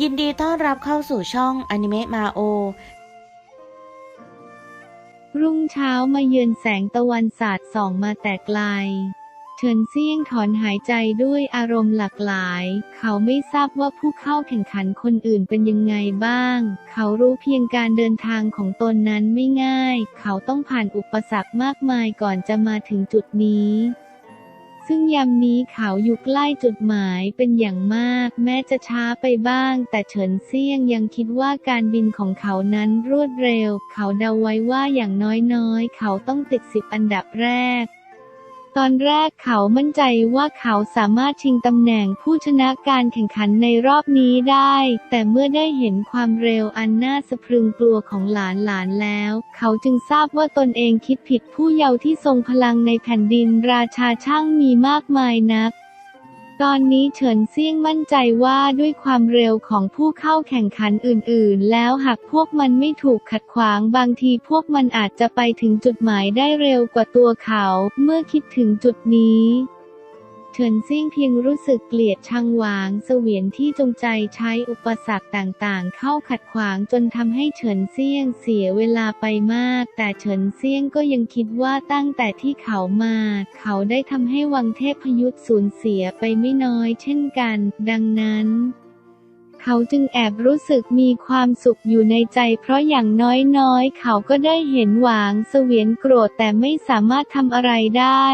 ยินดีต้อนรับเข้าสู่ช่องอนิเมะมาโอ รุ่งเช้ามาเยือนแสงตะวันสาดส่องมาแต่ไกล เฉินเซี่ยงถอนหายใจด้วยอารมณ์หลากหลาย เขาไม่ทราบว่าผู้เข้าแข่งขันคนอื่นเป็นยังไงบ้าง เขารู้เพียงการเดินทางของตนนั้นไม่ง่าย เขาต้องผ่านอุปสรรคมากมายก่อนจะมาถึงจุดนี้ ซึ่งยามนี้เขาอยู่ใกล้จุดหมายเป็นอย่างมาก แม้จะช้าไปบ้าง แต่เฉินเซี่ยงยังคิดว่าการบินของเขานั้นรวดเร็ว เขาเดาไว้ว่าอย่างน้อยๆ เขาต้องติดสิบอันดับแรก ตอนแรกเขามั่นใจว่าเขาสามารถชิงตำแหน่งผู้ชนะการแข่งขันในรอบนี้ได้ แต่เมื่อได้เห็นความเร็วอันน่าสะพรึงกลัวของหลานหลานแล้ว เขาจึงทราบว่าตนเองคิดผิดผู้เยาว์ที่ทรงพลังในแผ่นดินราชาช่างมีมากมายนัก ตอนนี้เฉินเซี่ยงมั่นใจว่าด้วยความเร็วของผู้เข้าแข่งขันอื่นๆ แล้วหากพวกมันไม่ถูกขัดขวางบางทีพวกมันอาจจะไปถึงจุดหมายได้เร็วกว่าตัวเขา เมื่อคิดถึงจุดนี้ เฉินเซี่ยงเพียงรู้สึกเกลียดชังหวางเสวียนที่จงใจใช้อุปสรรคต่างๆ เข้าขัดขวางจนทำให้เฉินเซี่ยงเสียเวลาไปมาก แต่เฉินเซี่ยงก็ยังคิดว่าตั้งแต่ที่เขามา เขาได้ทำให้วังเทพยุทธสูญเสียไปไม่น้อยเช่นกัน ดังนั้น เขาจึงแอบรู้สึกมีความสุขอยู่ในใจ เพราะอย่างน้อยๆ เขาก็ได้เห็นหวางเสวียนโกรธแต่ไม่สามารถทำอะไรได้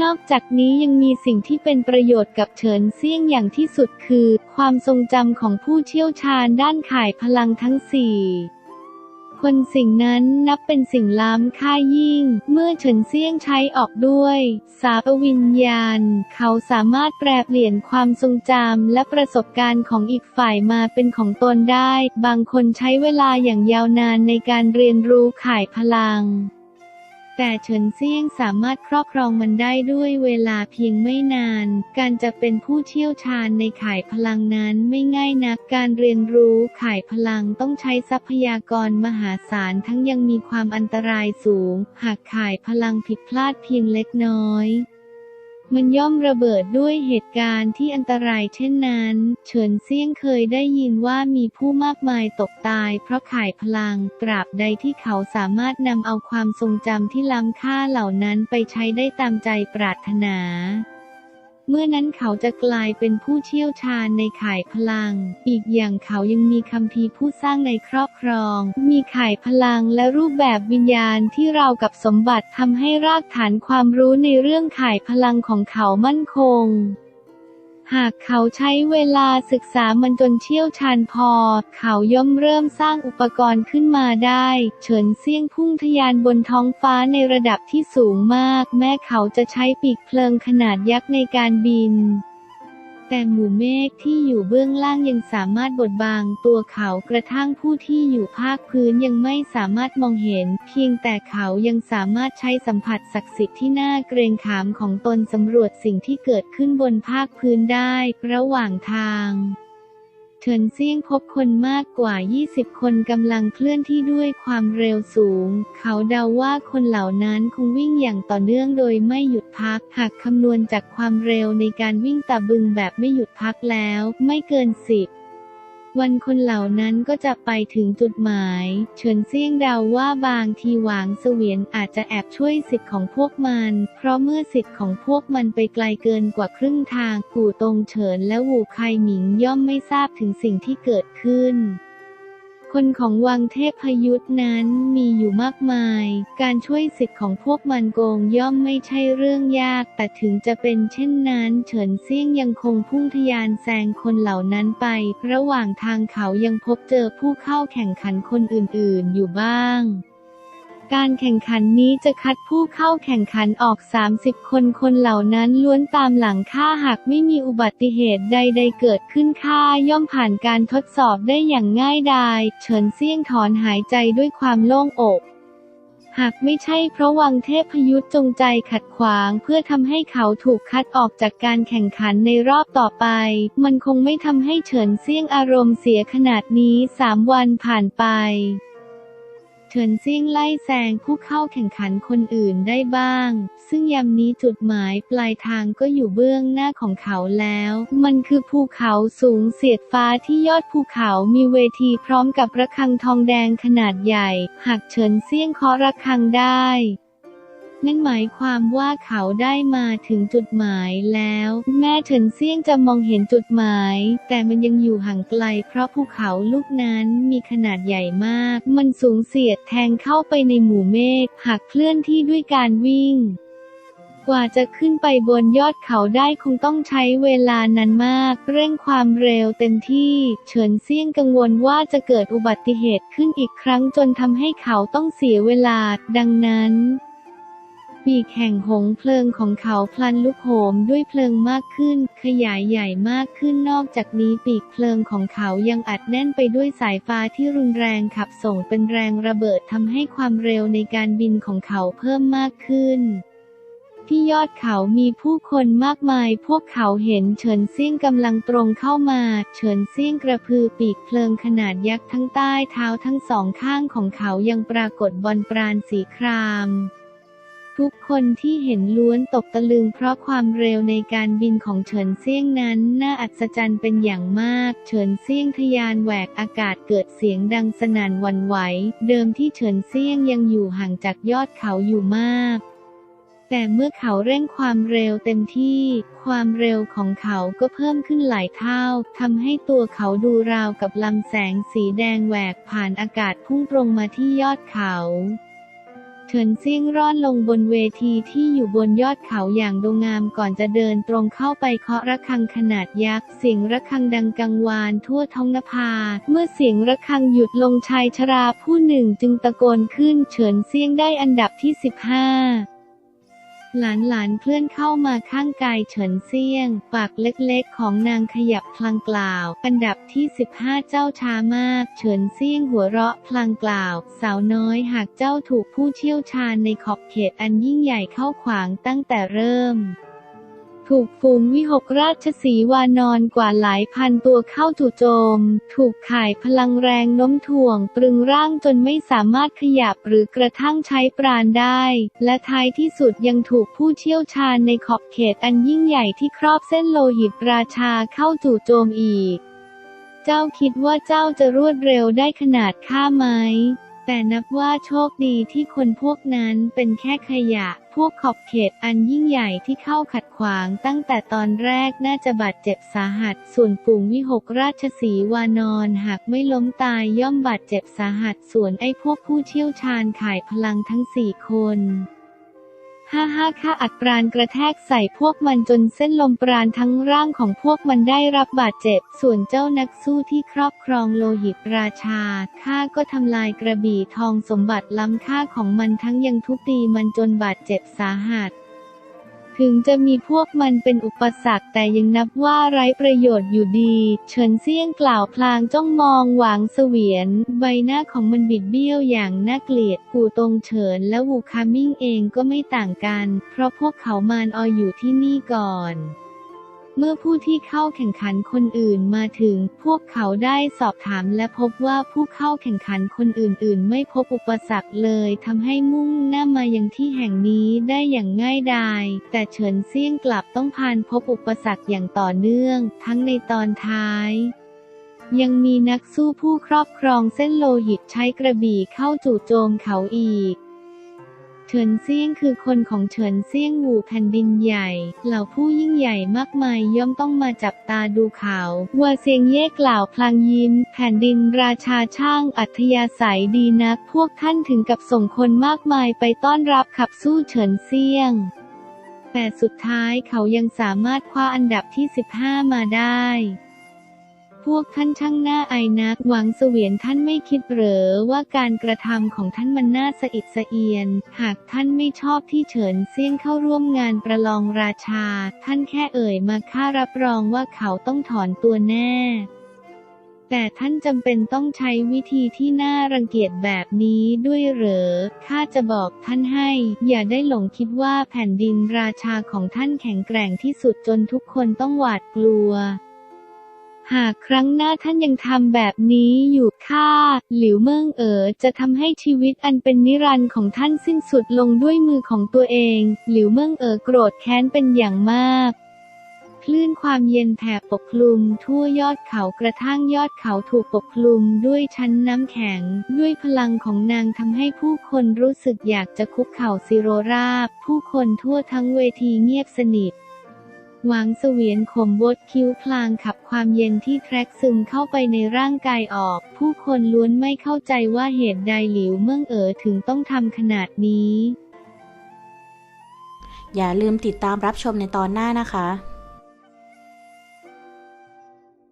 นอกจากนี้ยังมีสิ่งที่เป็นประโยชน์กับเฉินเซี่ยงอย่างที่สุดคือ ความทรงจำของผู้เชี่ยวชาญด้านข่ายพลังทั้งสี่ คนสิ่งนั้นนับเป็นสิ่งล้ำค่ายิ่ง เมื่อเฉินเซี่ยงใช้ออกด้วย สาปวิญญาณ เขาสามารถแปลเปลี่ยนความทรงจำและประสบการณ์ของอีกฝ่ายมาเป็นของตนได้ บางคนใช้เวลาอย่างยาวนานในการเรียนรู้ข่ายพลัง แต่เฉินเซี่ยงสามารถครอบครองมันได้ด้วยเวลาเพียงไม่นาน การจะเป็นผู้เชี่ยวชาญในข่ายพลังนั้นไม่ง่ายนัก การเรียนรู้ข่ายพลังต้องใช้ทรัพยากรมหาศาลทั้งยังมีความอันตรายสูง หากข่ายพลังผิดพลาดเพียงเล็กน้อย มันย่อมระเบิดด้วยเหตุการณ์ที่อันตรายเช่นนั้น เฉินเซี่ยงเคยได้ยินว่ามีผู้มากมายตกตาย เพราะขายพลัง ตราบใดที่เขาสามารถนำเอาความทรงจำที่ล้ำค่าเหล่านั้นไปใช้ได้ตามใจปรารถนา เมื่อนั้นเขาจะกลายเป็นผู้เชี่ยวชาญในข่ายพลัง อีกอย่างเขายังมีคำพีผู้สร้างในครอบครอง มีข่ายพลังและรูปแบบวิญญาณที่เรากับสมบัติทำให้รากฐานความรู้ในเรื่องข่ายพลังของเขามั่นคง หากเขาใช้เวลาศึกษามันจนเชี่ยวชาญพอ เขาย่อมเริ่มสร้างอุปกรณ์ขึ้นมาได้ เฉินเซี่ยงพุ่งทะยานบนท้องฟ้าในระดับที่สูงมาก แม้เขาจะใช้ปีกเพลิงขนาดยักษ์ในการบิน แต่หมู่เมฆที่อยู่เบื้องล่างยังสามารถบดบังตัวเขากระทั่งผู้ที่อยู่ภาคพื้นยังไม่สามารถมองเห็น เพียงแต่เขายังสามารถใช้สัมผัสศักดิ์สิทธิ์ที่น่าเกรงขามของตนสำรวจสิ่งที่เกิดขึ้นบนภาคพื้นได้ ระหว่างทาง เฉินเซี่ยงพบคนมากกว่า 20 คนกำลังเคลื่อนที่ด้วยความเร็วสูง เขาเดาว่าคนเหล่านั้นคงวิ่งอย่างต่อเนื่องโดยไม่หยุดพัก หากคำนวณจากความเร็วในการวิ่งตะบึงแบบไม่หยุดพักแล้ว ไม่เกินสิบ วันคนเหล่านั้นก็จะไปถึงจุดหมาย เฉินเซี่ยงเดาว่าบางทีหวางเสวียนอาจจะแอบช่วยสิทธิ์ของพวกมัน เพราะเมื่อสิทธิ์ของพวกมันไปไกลเกินกว่าครึ่งทางกู่ตงเฉินและหูไคหมิงย่อมไม่ทราบถึงสิ่งที่เกิดขึ้น คนของวังเทพพยุทธ์นั้นมีอยู่มากมาย การช่วยสิทธิ์ของพวกมันโกงย่อมไม่ใช่เรื่องยาก แต่ถึงจะเป็นเช่นนั้น เฉินเซี่ยงยังคงพุ่งทะยานแซงคนเหล่านั้นไป ระหว่างทางเขายังพบเจอผู้เข้าแข่งขันคนอื่นๆ อยู่บ้าง การแข่งขันนี้จะคัดผู้เข้าแข่งขันออก 30 คนคนเหล่านั้นล้วนตามหลังค่าหากไม่มีอุบัติเหตุใดๆเกิดขึ้นค่าย่อมผ่านการทดสอบได้อย่างง่ายดาย เฉินเซี่ยงถอนหายใจด้วยความโล่งอกหากไม่ใช่เพราะวังเทพยุทธจงใจขัดขวางเพื่อทำให้เขาถูกคัดออกจากการแข่งขันในรอบต่อไป มันคงไม่ทำให้เฉินเซี่ยงอารมณ์เสียขนาดนี้สามวันผ่านไป ฉินเซี่ยงไล่แซงผู้เข้าแข่งขันคนอื่นได้บ้าง ซึ่งยามนี้จุดหมายปลายทางก็อยู่เบื้องหน้าของเขาแล้ว มันคือภูเขาสูงเสียดฟ้าที่ยอดภูเขามีเวทีพร้อมกับระฆังทองแดงขนาดใหญ่ หากเฉินเซี่ยงเคาะระฆังได้ นั่นหมายความว่าเขาได้มาถึงจุดหมายแล้ว แม่เฉินเซียงจะมองเห็นจุดหมาย แต่มันยังอยู่ห่างไกล เพราะภูเขาลูกนั้นมีขนาดใหญ่มาก มันสูงเสียดแทงเข้าไปในหมู่เมฆหากเคลื่อนที่ด้วยการวิ่งกว่าจะขึ้นไปบนยอดเขาได้คงต้องใช้เวลานานมาก เร่งความเร็วเต็มที่ เฉินเซียงกังวลว่าจะเกิดอุบัติเหตุขึ้นอีกครั้งจนทำให้เขาต้องเสียเวลา ดังนั้น ปีกแห่งหงเพลิงของเขาพลันลุกโหมด้วยเพลิงมากขึ้น ขยายใหญ่มากขึ้นนอกจากนี้ปีกเพลิงของเขายังอัดแน่นไปด้วยสายฟ้าที่รุนแรงขับส่งเป็นแรงระเบิดทำให้ความเร็วในการบินของเขาเพิ่มมากขึ้นที่ยอดเขามีผู้คนมากมาย พวกเขาเห็นเฉินเซี่ยงกำลังตรงเข้ามา เฉินเซี่ยงกระพือปีกเพลิงขนาดยักษ์ทั้งใต้เท้าทั้งสองข้างของเขายังปรากฏบอลปราณสีคราม ทุกคนที่เห็นล้วนตกตะลึงเพราะความเร็วในการบินของเฉินเซี่ยงนั้น น่าอัศจรรย์เป็นอย่างมาก เฉินเซี่ยงทะยานแหวกอากาศเกิดเสียงดังสนั่นวันไหว เดิมที่เฉินเซี่ยงยังอยู่ห่างจากยอดเขาอยู่มากแต่เมื่อเขาเร่งความเร็วเต็มที่ ความเร็วของเขาก็เพิ่มขึ้นหลายเท่า ทำให้ตัวเขาดูราวกับลำแสงสีแดงแหวกผ่านอากาศพุ่งตรงมาที่ยอดเขา ฉินเซี่ยงร่อนลงบนเวทีที่อยู่บนยอดเขาอย่างดงงามก่อนจะเดินตรงเข้าไปเคาะระฆังขนาดยักษ์เสียงระฆังดังกังวานทั่วท้องนภา เมื่อเสียงระฆังหยุดลงชายชราผู้หนึ่งจึงตะโกนขึ้นเฉินเซี่ยงได้อันดับที่ 15 หลานหลานๆเคลื่อนเข้ามาข้างกายเฉินเซียง ปากเล็กๆ ของนางขยับพลางกล่าว อันดับที่ 15 เจ้าช้ามาก เฉินเซียงหัวเราะพลางกล่าว สาวน้อยหากเจ้าถูกผู้เชี่ยวชาญในขอบเขตอันยิ่งใหญ่เข้าขวางตั้งแต่เริ่ม ถูกฝูงวิหกราชสีวานอนกว่าหลายพันตัวเข้าจู่โจม ถูกข่ายพลังแรงโน้มถ่วงตรึงร่างจนไม่สามารถขยับหรือกระทั่งใช้ปราณได้ และท้ายที่สุดยังถูกผู้เชี่ยวชาญในขอบเขตอันยิ่งใหญ่ที่ครอบเส้นโลหิตราชาเข้าจู่โจมอีก เจ้าคิดว่าเจ้าจะรวดเร็วได้ขนาดข้าไหม แต่นับว่าโชคดีที่คนพวกนั้นเป็นแค่ขยะ พวกขอบเขตอันยิ่งใหญ่ที่เข้าขัดขวางตั้งแต่ตอนแรกน่าจะบาดเจ็บสาหัส ส่วนฝูงวิหกราชสีวานอนหากไม่ล้มตายย่อมบาดเจ็บสาหัส ส่วนไอ้พวกผู้เชี่ยวชาญขายพลังทั้งสี่คน ห้าห้าค่าอัดปราณกระแทกใส่พวกมันจนเส้นลมปราณทั้งร่างของพวกมันได้รับบาดเจ็บ ส่วนเจ้านักสู้ที่ครอบครองโลหิตราชาข้าก็ทำลายกระบี่ทองสมบัติล้ำค่าของมันทั้งยังทุบตีมันจนบาดเจ็บสาหัส ถึงจะมีพวกมันเป็นอุปสรรคแต่ยังนับว่าไร้ประโยชน์อยู่ดี เฉินเซี่ยงกล่าวพลางจ้องมองหวางเสวียน ใบหน้าของมันบิดเบี้ยวอย่างน่าเกลียด กูตงเฉินและวูคามิ่งเองก็ไม่ต่างกัน เพราะพวกเขามานอออยู่ที่นี่ก่อน เมื่อผู้ที่เข้าแข่งขันคนอื่นมาถึง พวกเขาได้สอบถามและพบว่าผู้เข้าแข่งขันคนอื่นๆ ไม่พบอุปสรรคเลยทำให้มุ่งหน้ามายังที่แห่งนี้ได้อย่างง่ายดายแต่เฉินเซี่ยงกลับต้องผ่านพบอุปสรรคอย่างต่อเนื่อง ทั้งในตอนท้ายยังมีนักสู้ผู้ครอบครองเส้นโลหิตใช้กระบี่เข้าจู่โจมเขาอีก เฉินเซียงคือคนของเฉินเซียงหูแผ่นดินใหญ่ เหล่าผู้ยิ่งใหญ่มากมายย่อมต้องมาจับตาดูเขาว่าเซียงเย่กล่าวพลางยิ้ม แผ่นดินราชาช่างอัธยาศัยดีนัก พวกท่านถึงกับส่งคนมากมายไปต้อนรับขับสู้เฉินเซียง แต่สุดท้ายเขายังสามารถคว้าอันดับที่ 15 มาได้ พวกท่านช่างหน้าอายนัก หวังเสวียนท่านไม่คิดเหรอว่าการกระทำของท่านมันน่าสะอิดสะเอียน หากท่านไม่ชอบที่เฉินเซี่ยงเข้าร่วมงานประลองราชา ท่านแค่เอ่ยมาข้ารับรองว่าเขาต้องถอนตัวแน่แต่ท่านจำเป็นต้องใช้วิธีที่น่ารังเกียจแบบนี้ด้วยเหรอ ข้าจะบอกท่านให้ อย่าได้หลงคิดว่าแผ่นดินราชาของท่านแข็งแกร่งที่สุดจนทุกคนต้องหวาดกลัว หากครั้งหน้าท่านยังทำแบบนี้อยู่ข้าหลิวเมิงเอ๋อจะทำให้ชีวิตอันเป็นนิรันดร์ของท่านสิ้นสุดลงด้วยมือของตัวเอง หลิวเมิงเอ๋อโกรธแค้นเป็นอย่างมากคลื่นความเย็นแผ่ปกคลุม ทั่วยอดเขากระทั่งยอดเขาถูกปกคลุมด้วยชั้นน้ำแข็ง ด้วยพลังของนางทำให้ผู้คนรู้สึกอยากจะคุกเข่าซิโรราบ ผู้คนทั่วทั้งเวทีเงียบสนิท หวังเสวียนข่มบดคิ้วพลางขับความเย็นที่แทรกซึมเข้าไปในร่างกายออก ผู้คนล้วนไม่เข้าใจว่าเหตุใดหลิวเมืองเอ๋อถึงต้องทำขนาดนี้ อย่าลืมติดตามรับชมในตอนหน้านะคะ